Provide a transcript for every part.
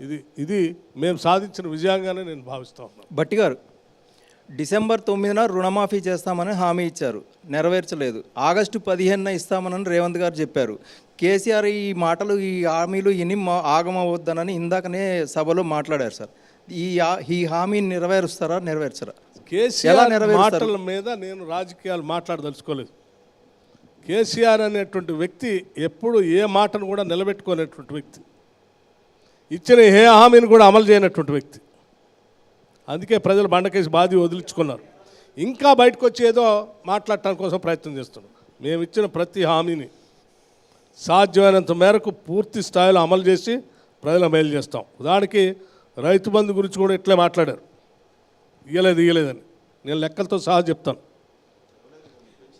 ఇది ఇది మేము సాధించిన విజయంగానే నేను భావిస్తా ఉన్నాను. భట్టి గారు డిసెంబర్ తొమ్మిదిన రుణమాఫీ చేస్తామని హామీ ఇచ్చారు. నెరవేర్చలేదు. ఆగస్టు పదిహేనున ఇస్తామని రేవంత్ గారు చెప్పారు. కేసీఆర్ ఈ మాటలు ఈ హామీలు ఇని ఆగమవద్దనని ఇందాకనే సభలో మాట్లాడారు సార్. ఈ ఈ హామీని నెరవేరుస్తారా నెరవేర్చరా? కేసీఆర్? మాటల మీద నేను రాజకీయాలు మాట్లాడదలుచుకోలేదు. కేసీఆర్ అనేటువంటి వ్యక్తి ఎప్పుడు ఏ మాటను కూడా నిలబెట్టుకునేటువంటి వ్యక్తి. ఇచ్చిన ఏ హామీని కూడా అమలు చేయనటువంటి వ్యక్తి. అందుకే ప్రజలు బండకేసి బాధి వదిలించుకున్నారు. ఇంకా బయటకు వచ్చి ఏదో మాట్లాడటం కోసం ప్రయత్నం చేస్తున్నాం మేము ఇచ్చిన ప్రతి హామీని సాధ్యమైనంత మేరకు పూర్తి స్థాయిలో అమలు చేసి ప్రజల మేలు చేస్తాం. ఉదాహరణకి రైతు బంధు గురించి కూడా ఇట్లే మాట్లాడారు. ఇయ్యలేదు ఇయ్యలేదని. నేను లెక్కలతో సహా చెప్తాను.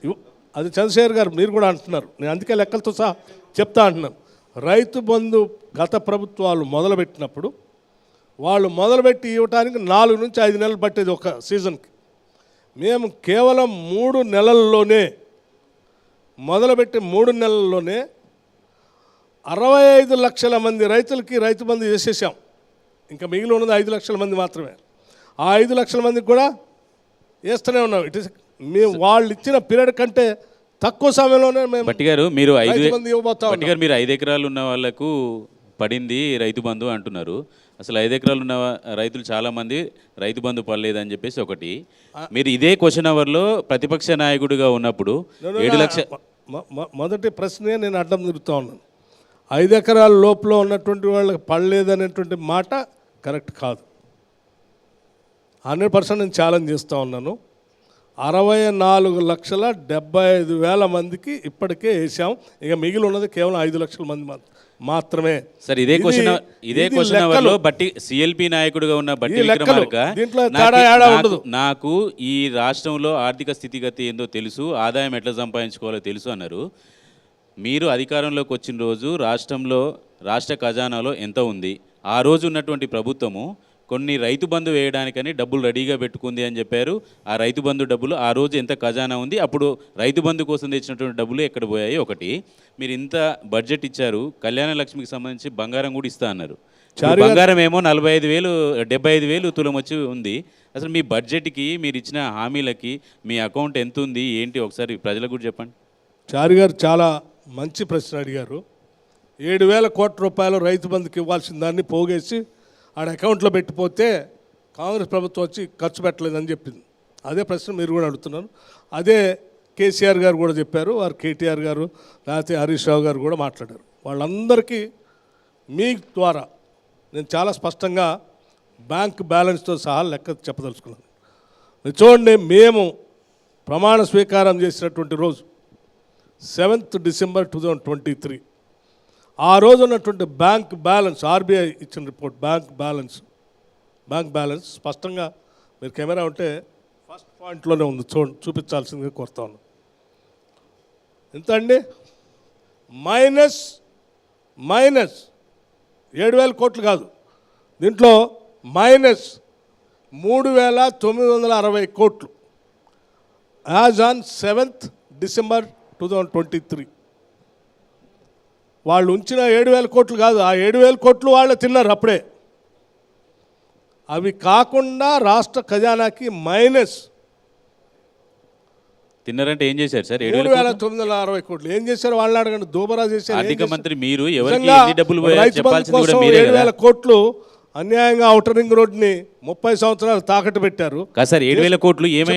ఇవ్- అది చంద్రశేఖర్ గారు మీరు కూడా అంటున్నారు. నేను అందుకే లెక్కలతో సహా చెప్తా అంటున్నాను. రైతు బంధు గత ప్రభుత్వాలు మొదలుపెట్టినప్పుడు వాళ్ళు మొదలుపెట్టి ఇవ్వటానికి నాలుగు నుంచి ఐదు నెలలు పట్టేది ఒక సీజన్కి. మేము కేవలం మూడు నెలల్లోనే మొదలుపెట్టి మూడు నెలల్లోనే అరవై ఐదు లక్షల మంది రైతులకి రైతు బంధు చేసేసాం ఇంకా మిగిలి ఉన్నది ఐదు లక్షల మంది మాత్రమే. ఆ ఐదు లక్షల మందికి కూడా వేస్తూనే ఉన్నాం. ఇట్ ఇస్ మేము వాళ్ళు ఇచ్చిన పీరియడ్ కంటే తక్కువ సమయంలోనే మేము బట్టి గారు మీరు ఐదు రైతు బంధు ఇవ్వబోతా బట్టి గారు మీరు ఐదు ఎకరాలు ఉన్న వాళ్ళకు పడింది రైతు బంధు అంటున్నారు. అసలు ఐదు ఎకరాలు ఉన్న వా- రైతులు చాలా మంది రైతు బంధు పడలేదని చెప్పేసి ఒకటి. మీరు ఇదే క్వశ్చన్ అవర్లో ప్రతిపక్ష నాయకుడిగా ఉన్నప్పుడు ఏడు లక్ష మొ- మొ- మొదటి ప్రశ్నే నేను అడ్డం తిరుగుతూ ఉన్నాను. ఐదు ఎకరాల లోపల ఉన్నటువంటి వాళ్ళకి పడలేదనేటువంటి మాట కరెక్ట్ కాదు. హండ్రెడ్ పర్సెంట్ నేను ఛాలెంజ్ చేస్తూ ఉన్నాను. అరవై నాలుగు లక్షల డెబ్బై ఐదు వేల మందికి ఇప్పటికే వేసాం ఇక మిగిలి ఉన్నది కేవలం ఐదు లక్షల మంది మాత్ర- మాత్రమే సార్ ఇదే క్వశ్చన్ ఇదే క్వశ్చన్. అవర్లో బట్టి సిఎల్పి నాయకుడిగా ఉన్న బట్టి. విక్రమార్క. నాకు ఈ రాష్ట్రంలో ఆర్థిక స్థితిగతి ఏందో తెలుసు ఆదాయం ఎట్లా సంపాదించుకోవాలో తెలుసు అన్నారు మీరు అధికారంలోకి వచ్చిన రోజు రాష్ట్రంలో రాష్ట్ర ఖజానాలో ఎంత ఉంది ఆ రోజు ఉన్నటువంటి ప్రభుత్వము కొన్ని రైతు బంధు వేయడానికని డబ్బులు రెడీగా పెట్టుకుంది అని చెప్పారు. ఆ రైతు బంధు డబ్బులు ఆ రోజు ఎంత ఖజానా ఉంది అప్పుడు రైతు బంధు కోసం తెచ్చినటువంటి డబ్బులు ఎక్కడ పోయాయి? ఒకటి మీరు ఇంత బడ్జెట్ ఇచ్చారు కళ్యాణ లక్ష్మికి సంబంధించి బంగారం కూడా ఇస్తా అన్నారు. బంగారం ఏమో నలభై ఐదు వేలు డెబ్బై ఐదు వేలు తులం వచ్చి ఉంది. అసలు మీ బడ్జెట్కి మీరు ఇచ్చిన హామీలకి మీ అకౌంట్ ఎంత ఉంది ఏంటి? ఒకసారి ప్రజలకు కూడా చెప్పండి. చారి గారు చాలా మంచి ప్రశ్న అడిగారు. ఏడు వేల కోట్ల రూపాయలు రైతు బంధుకి ఇవ్వాల్సిన దాన్ని పోగేసి ఆడ అకౌంట్లో పెట్టిపోతే కాంగ్రెస్ ప్రభుత్వం వచ్చి ఖర్చు పెట్టలేదని చెప్పింది. అదే ప్రశ్న మీరు కూడా అడుగుతున్నారు. అదే కేసీఆర్ గారు కూడా చెప్పారు వారు కేటీఆర్ గారు లేకపోతే హరీష్ రావు గారు కూడా మాట్లాడారు. వాళ్ళందరికీ మీ ద్వారా నేను చాలా స్పష్టంగా బ్యాంక్ బ్యాలెన్స్తో సహా లెక్క చెప్పదలుచుకున్నాను. చూడండి మేము ప్రమాణ స్వీకారం చేసినటువంటి రోజు seventh December two thousand twenty three. ఆ రోజు ఉన్నటువంటి బ్యాంక్ బ్యాలెన్స్ ఆర్బీఐ ఇచ్చిన report bank balance. Bank balance స్పష్టంగా మీరు కెమెరా ఉంటే ఫస్ట్ పాయింట్లోనే ఉంది. చూ చూపించాల్సిందిగా కోరుతాను ఎంత అండి? మైనస్ మైనస్ ఏడు వేల కోట్లు కాదు. దీంట్లో మైనస్ మూడు వేల తొమ్మిది వందల అరవై కోట్లు. As on seventh December two thousand twenty three. వాళ్ళు ఉంచిన ఏడు వేల కోట్లు కాదు ఆ ఏడు వేల కోట్లు వాళ్ళు తిన్నారు అప్పుడే. అవి కాకుండా రాష్ట్ర ఖజానాకి మైనస్ తిన్నారంటే ఏం చేశారు సార్? ఏడు వేల తొమ్మిది వందల అరవై కోట్లు. ఏం చేశారు? వాళ్ళని అడగండి. దూబరా చేశారు. ఆర్థిక? మంత్రి మీరు ఎవరికి డబ్బులు ఏడు వేల కోట్లు అన్యాయంగా ఔటర్ రింగ్ రోడ్ని ముప్పై సంవత్సరాలు తాకట్టు పెట్టారు. సార్ ఏడు వేల కోట్లు ఏమై